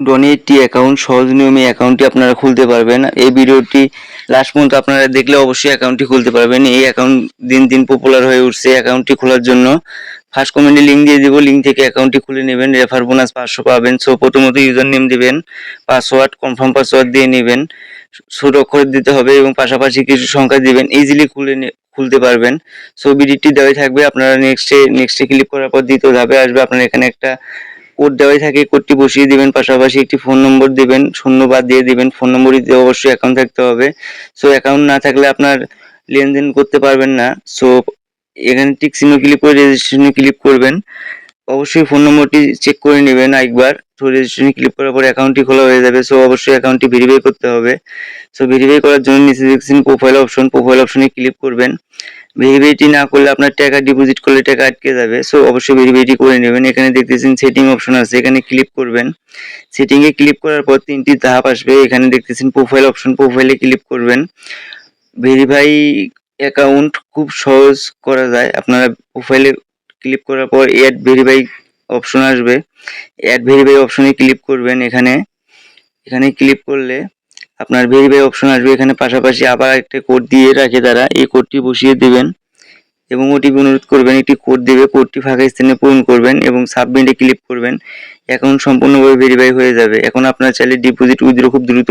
Donny একটি account সহজ নিয়মে অ্যাকাউন্টটি আপনারা খুলতে পারবেন। এই ভিডিওটি লাস্ট পর্যন্ত আপনারা দেখলে অবশ্যই অ্যাকাউন্টটি খুলতে পারবেন। এই অ্যাকাউন্ট দিন দিন পপুলার হয়ে উঠছে অ্যাকাউন্টটি খোলার জন্য। ফার্স্ট কমেন্টে লিঙ্ক দিয়ে দেবো লিঙ্ক থেকে অ্যাকাউন্টটি খুলে নেবেন রেফার বোনাস পাঁচশো পাবেন। সো প্রথমত ইউজার নেম দেবেন পাসওয়ার্ড কনফার্ম পাসওয়ার্ড দিয়ে নেবেন। ছোট অক্ষর দিতে হবে এবং পাশাপাশি কিছু সংখ্যা দিবেন ইজিলি খুলে খুলতে পারবেন। সো ভিডিওটি দেওয়াই থাকবে। আপনারা নেক্সটে নেক্সটে ক্লিক করার পর দ্বিতীয় ধাপে আসবে। আপনার এখানে একটা কোড দেওয়াই থাকে কোডটি বসিয়ে দিবেন, পাশাপাশি একটি ফোন নম্বর দিবেন, শূন্য বাদ দিয়ে দিবেন ফোন নম্বরই দিয়ে অবশ্যই অ্যাকাউন্ট থাকতে হবে। সো অ্যাকাউন্ট না থাকলে আপনার লেনদেন করতে পারবেন না। সো এখানে টিক চিহ্ন ক্লিক করে রেজিস্ট্রেশনে ক্লিক করবেন। অবশ্যই ফোন নম্বরটি চেক করে নেবেন একবার তো রেজিস্ট্রেশনে ক্লিক করার পর অ্যাকাউন্টটি খোলা হয়ে যাবে। সো অবশ্যই অ্যাকাউন্টটি ভেরিফাই করতে হবে। সো ভেরিফাই করার জন্য নিচে দেখছেন প্রোফাইল অপশন প্রোফাইল অপশনে ক্লিক করবেন। ভেরিফাইটি না করলে আপনার টাকা ডিপোজিট করলে টাকা আটকে যাবে। সো অবশ্যই ভেরিফাইটি করে নেবেন। এখানে দেখতেছেন সেটিং অপশন আছে। এখানে ক্লিক করবেন। সেটিং এ ক্লিক করার পর তিনটি ধাপ আসবে। এখানে দেখতেছেন প্রোফাইল অপশন প্রোফাইলে ক্লিক করবেন। ভেরিফাই অ্যাকাউন্ট খুব সহজ করা যায়। আপনারা প্রোফাইলে ক্লিক করার পর অ্যাড ভেরিফাই অপশন আসবে। অ্যাড ভেরিফাই অপশনে ক্লিক করবেন এখানে। এখানে ক্লিক করলে আপনার ভেরিফাই অপশন আসবে। এখানে পাশাপাশি আবার একটা কোড দিয়ে রাখে তারা। এই কোডটি বসিয়ে দেবেন এবং ওটিপি অনুরোধ করবেন। একটি কোড দেবে। কোডটি ফাঁকা স্থানে পূরণ করবেন এবং সাবমিটে ক্লিক করবেন। অ্যাকাউন্ট সম্পূর্ণভাবে ভেরিফাই হয়ে যাবে। এখন আপনার চাইলে ডিপোজিট উইথড্র খুব দ্রুত